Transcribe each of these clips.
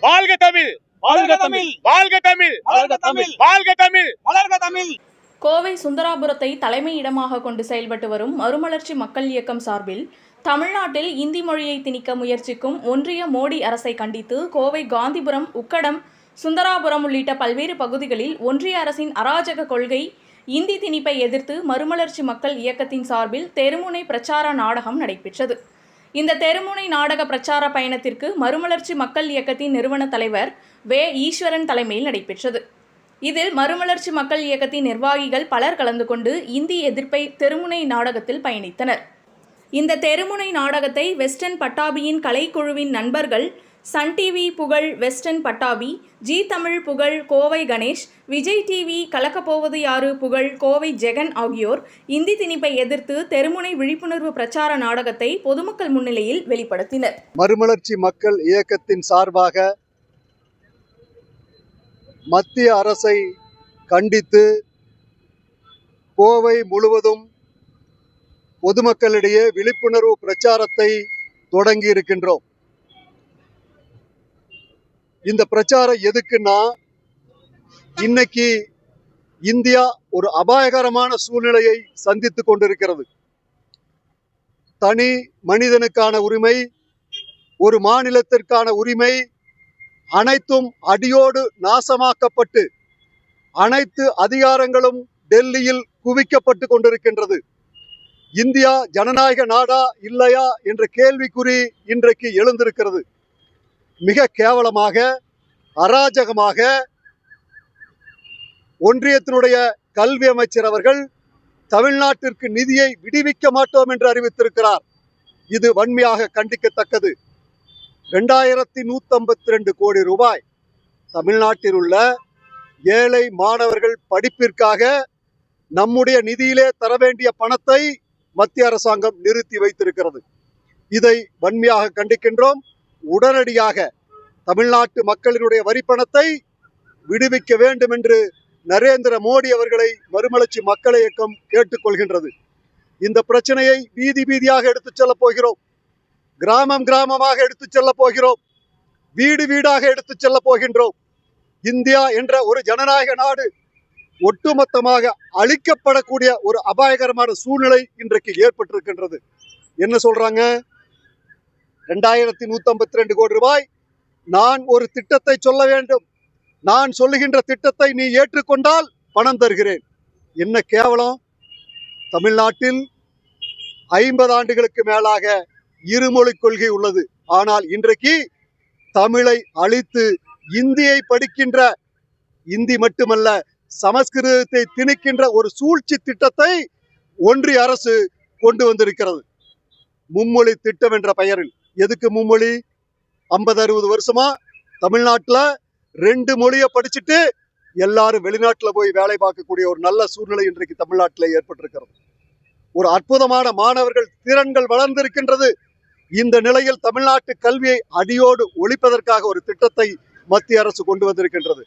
வாழ்க தமிழ். வாழ்க தமிழ். வாழ்க தமிழ். வாழ்க தமிழ். வாழ்க தமிழ். வளர்க தமிழ். கோவை சுந்தராபுரத்தை தலைமையிடமாக கொண்டு செயல்பட்டு வரும் மறுமலர்ச்சி மக்கள் இயக்கம் சார்பில் தமிழ்நாட்டில் இந்தி மொழியை திணிக்க முயற்சிக்கும் ஒன்றிய மோடி அரசை கண்டித்து கோவை காந்திபுரம் உக்கடம் சுந்தராபுரம் உள்ளிட்ட பல்வேறு பகுதிகளில் ஒன்றிய அரசின் அராஜக கொள்கை இந்தி திணிப்பை எதிர்த்து மறுமலர்ச்சி மக்கள் இயக்கத்தின் சார்பில் தெருமுனை பிரச்சார நாடகம் நடைபெற்றது. இந்த தெருமுனை நாடக பிரச்சார பயணத்திற்கு மறுமலர்ச்சி மக்கள் இயக்கத்தின் நிறுவன தலைவர் வே. ஈஸ்வரன் தலைமையில் நடைபெற்றது. இதில் மறுமலர்ச்சி மக்கள் இயக்கத்தின் நிர்வாகிகள் பலர் கலந்து கொண்டு இந்தி எதிர்ப்பை தெருமுனை நாடகத்தில் பயணித்தனர். இந்த தெருமுனை நாடகத்தை வெஸ்டர்ன் பட்டாபியின் கலைக்குழுவின் நண்பர்கள் சன் டிவி புகழ் வெஸ்டர்ன் பட்டாபி ஜி தமிழ் புகழ் கோவை கணேஷ் விஜய் டிவி கலக்கப்போவது யாரு புகழ் கோவை ஜெகன் ஆகியோர் இந்தி திணிப்பை எதிர்த்து தெருமுனை விழிப்புணர்வு பிரச்சார நாடகத்தை பொதுமக்கள் முன்னிலையில் வெளிப்படுத்தினர். மறுமலர்ச்சி மக்கள் இயக்கத்தின் சார்பாக மத்திய அரசை கண்டித்து கோவை முழுவதும் பொதுமக்களிடையே விழிப்புணர்வு பிரச்சாரத்தை தொடங்கி இருக்கின்றோம். இந்த பிரச்சாரம் எதுக்குன்னா இன்னைக்கு இந்தியா ஒரு அபாயகரமான சூழ்நிலையை சந்தித்துக் கொண்டிருக்கிறது. தனி மனிதனுக்கான உரிமை ஒரு மாநிலத்திற்கான உரிமை அனைத்தும் அடியோடு நாசமாக்கப்பட்டு அனைத்து அதிகாரங்களும் டெல்லியில் குவிக்கப்பட்டு கொண்டிருக்கின்றது. இந்தியா ஜனநாயக நாடா இல்லையா என்ற கேள்விக்குறி இன்றைக்கு எழுந்திருக்கிறது. மிக கேவலமாக அராஜகமாக ஒன்றியத்தினுடைய கல்வி அமைச்சர் அவர்கள் தமிழ்நாட்டிற்கு நிதியை விடுவிக்க மாட்டோம் என்று அறிவித்திருக்கிறார். இது வன்மையாக கண்டிக்கத்தக்கது. ரெண்டாயிரத்தி நூற்றம்பத்தி ரெண்டு கோடி ரூபாய் தமிழ்நாட்டில் உள்ள ஏழை மாணவர்கள் படிப்பிற்காக நம்முடைய நிதியிலே தர வேண்டிய பணத்தை மத்திய அரசாங்கம் நிறுத்தி வைத்திருக்கிறது. இதை வன்மையாக கண்டிக்கின்றோம். உடனடியாக தமிழ்நாட்டு மக்களினுடைய வரிப்பணத்தை விடுவிக்க வேண்டும் என்று நரேந்திர மோடி அவர்களை மறுமலர்ச்சி மக்கள் இயக்கம் கேட்டுக்கொள்கின்றது. இந்த பிரச்சனையை வீதி வீதியாக எடுத்துச் செல்லப் போகிறோம். கிராமம் கிராமமாக எடுத்துச் செல்லப் போகிறோம். வீடு வீடாக எடுத்துச் செல்லப் போகின்றோம். இந்தியா என்ற ஒரு ஜனநாயக நாடு ஒட்டுமொத்தமாக அழிக்கப்படக்கூடிய ஒரு அபாயகரமான சூழ்நிலை இன்றைக்கு ஏற்பட்டிருக்கின்றது. என்ன சொல்றாங்க? ரெண்டாயிரத்தி நூத்தி ரெண்டு கோடி ரூபாய். நான் ஒரு திட்டத்தை சொல்ல வேண்டும். நான் சொல்லுகின்ற திட்டத்தை நீ ஏற்றுக்கொண்டால் பணம் தருகிறேன். என்ன கேவலம்? தமிழ்நாட்டில் ஐம்பது ஆண்டுகளுக்கு மேலாக இருமொழி கொள்கை உள்ளது. ஆனால் இன்றைக்கு தமிழை அழித்து இந்தியை படிக்கின்ற இந்தி மட்டுமல்ல சமஸ்கிருதத்தை திணிக்கின்ற ஒரு சூழ்ச்சி திட்டத்தை ஒன்றிய அரசு கொண்டு வந்திருக்கிறது. மும்மொழி திட்டம் என்ற பெயரில். எதுக்கு மும்மொழி? ஐம்பது அறுபது வருஷமா தமிழ்நாட்டில் ரெண்டு மொழியை படிச்சுட்டு எல்லாரும் வெளிநாட்டில் போய் வேலை பார்க்கக்கூடிய ஒரு நல்ல சூழ்நிலை இன்றைக்கு தமிழ்நாட்டில் ஏற்பட்டிருக்கிறது. ஒரு அற்புதமான மாணவர்கள் திறன்கள் வளர்ந்திருக்கின்றது. இந்த நிலையில் தமிழ்நாட்டு கல்வியை அடியோடு ஒழிப்பதற்காக ஒரு திட்டத்தை மத்திய அரசு கொண்டு வந்திருக்கின்றது.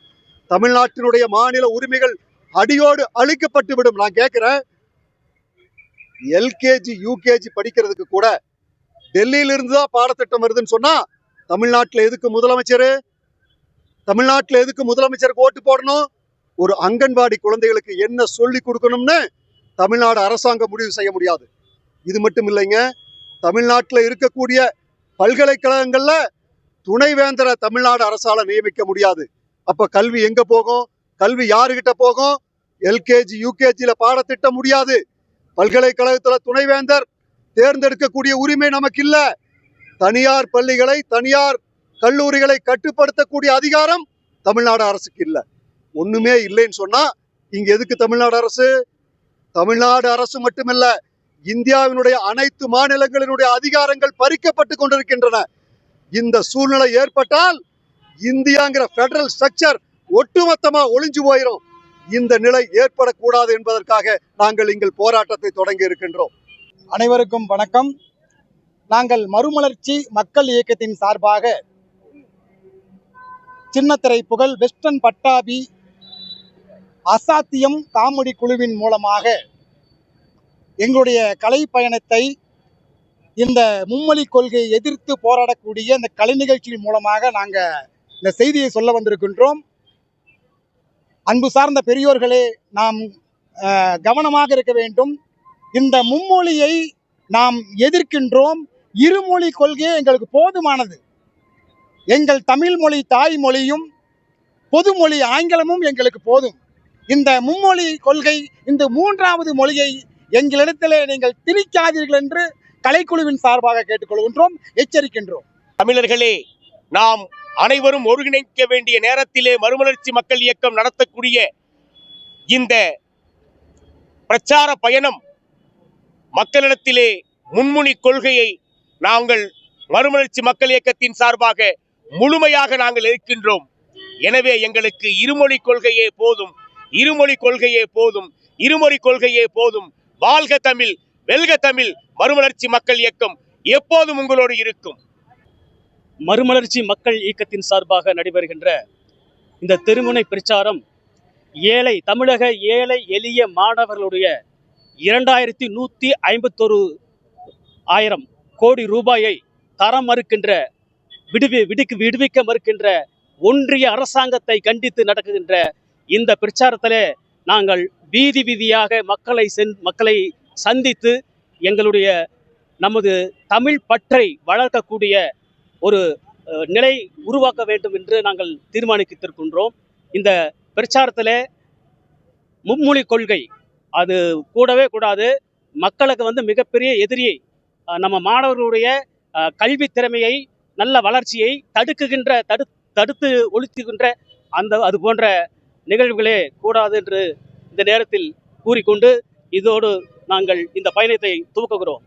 தமிழ்நாட்டினுடைய மாநில உரிமைகள் அடியோடு அழிக்கப்பட்டு விடும். நான் கேட்கிறேன் எல்கேஜி யூகேஜி படிக்கிறதுக்கு கூட டெல்லியிலிருந்து தான் பாடத்திட்டம் வருதுன்னு சொன்னா தமிழ்நாட்டில் எதுக்கு முதலமைச்சர்? தமிழ்நாட்டில் எதுக்கு முதலமைச்சருக்கு ஓட்டு போடணும்? ஒரு அங்கன்வாடி குழந்தைகளுக்கு என்ன சொல்லி கொடுக்கணும்னு தமிழ்நாடு அரசாங்கம் முடிவு செய்ய முடியாது. இது மட்டும் இல்லைங்க தமிழ்நாட்டில் இருக்கக்கூடிய பல்கலைக்கழகங்களில் துணைவேந்தரை தமிழ்நாடு அரசால நியமிக்க முடியாது. அப்ப கல்வி எங்க போகும்? கல்வி யாருகிட்ட போகும்? எல்கேஜி யூகேஜியில பாடத்திட்ட முடியாது. பல்கலைக்கழகத்துல துணைவேந்தர் தேர்ந்தெடுக்கக்கூடிய உரிமை நமக்கு இல்ல தனியார் பள்ளிகளை தனியார் கல்லூரிகளை கட்டுப்படுத்தக்கூடிய அதிகாரம் தமிழ்நாடு அரசுக்கு இல்லை. ஒண்ணுமே இல்லைன்னு சொன்னா இங்க எதுக்கு தமிழ்நாடு அரசு? தமிழ்நாடு அரசு மட்டுமல்ல இந்தியாவினுடைய அனைத்து மாநிலங்களினுடைய அதிகாரங்கள் பறிக்கப்பட்டு கொண்டிருக்கின்றன. இந்த சூழ்நிலை ஏற்பட்டால் இந்தியாங்கிற பெடரல் ஸ்ட்ரக்சர் ஒட்டுமொத்தமா ஒளிஞ்சு போயிடும் இந்த நிலை ஏற்படக்கூடாது என்பதற்காக நாங்கள் இங்கள் போராட்டத்தை தொடங்கி இருக்கின்றோம். அனைவருக்கும் வணக்கம். நாங்கள் மறுமலர்ச்சி மக்கள் இயக்கத்தின் சார்பாக சின்னத்திரை புகழ் வெஸ்டர்ன் பட்டாபி அசாத்தியம் காமெடி குழுவின் மூலமாக எங்களுடைய கலை பயணத்தை இந்த மும்மொழி கொள்கையை எதிர்த்து போராடக்கூடிய இந்த கலை நிகழ்ச்சியின் மூலமாக நாங்கள் இந்த செய்தியை சொல்ல வந்திருக்கின்றோம். அன்பு சார்ந்த பெரியோர்களே நாம் கவனமாக இருக்க வேண்டும். இந்த மும்மொழியை நாம் எதிர்க்கின்றோம். இருமொழி கொள்கையே எங்களுக்கு போதுமானது. எங்கள் தமிழ் மொழி தாய்மொழியும் பொதுமொழி ஆங்கிலமும் எங்களுக்கு போதும். இந்த மும்மொழி கொள்கை இந்த மூன்றாவது மொழியை எங்களிடத்திலே நீங்கள் திணிக்காதீர்கள் என்று கலைக்குழுவின் சார்பாக கேட்டுக்கொள்கின்றோம் எச்சரிக்கின்றோம். தமிழர்களே நாம் அனைவரும் ஒருங்கிணைக்க வேண்டிய நேரத்திலே மறுமலர்ச்சி மக்கள் இயக்கம் நடத்தக்கூடிய இந்த பிரச்சார பயணம் மக்களிடத்திலே முன்முனி கொள்கையை நாங்கள் மறுமலர்ச்சி மக்கள் இயக்கத்தின் சார்பாக முழுமையாக நாங்கள் இருக்கின்றோம் எனவே எங்களுக்கு இருமொழி கொள்கையே போதும் இருமொழி கொள்கையே போதும் இருமொழி கொள்கையே போதும். வாழ்க தமிழ் வெல்க தமிழ் மறுமலர்ச்சி மக்கள் இயக்கம் எப்போதும் உங்களோடு இருக்கும். மறுமலர்ச்சி மக்கள் இயக்கத்தின் சார்பாக நடைபெறுகின்ற இந்த திருமுனை பிரச்சாரம் ஏழை தமிழக ஏழை எளிய மாணவர்களுடைய இரண்டாயிரத்தி நூற்றி ஐம்பத்தொரு ஆயிரம் கோடி ரூபாயை தர மறுக்கின்ற விடுவி விடுக்கு விடுவிக்க மறுக்கின்ற ஒன்றிய அரசாங்கத்தை கண்டித்து நடக்குகின்ற இந்த பிரச்சாரத்திலே நாங்கள் வீதி வீதியாக மக்களை சென் மக்களை சந்தித்து எங்களுடைய நமது தமிழ் பற்றை வளர்க்கக்கூடிய ஒரு நிலை உருவாக்க வேண்டும் என்று நாங்கள் தீர்மானித்திருக்கின்றோம். இந்த பிரச்சாரத்தில் மும்மொழி கொள்கை அது கூடவே கூடாது. மக்களுக்கு வந்து மிகப்பெரிய எதிரியை நம்ம மாணவர்களுடைய கல்வி திறமையை நல்ல வளர்ச்சியை தடுக்குகின்ற தடு தடுத்து ஒழித்துகின்ற அந்த அது போன்ற நிகழ்வுகளே கூடாது என்று இந்த நேரத்தில் கூறிக்கொண்டு இதோடு நாங்கள் இந்த பயணத்தை துவக்குகிறோம்.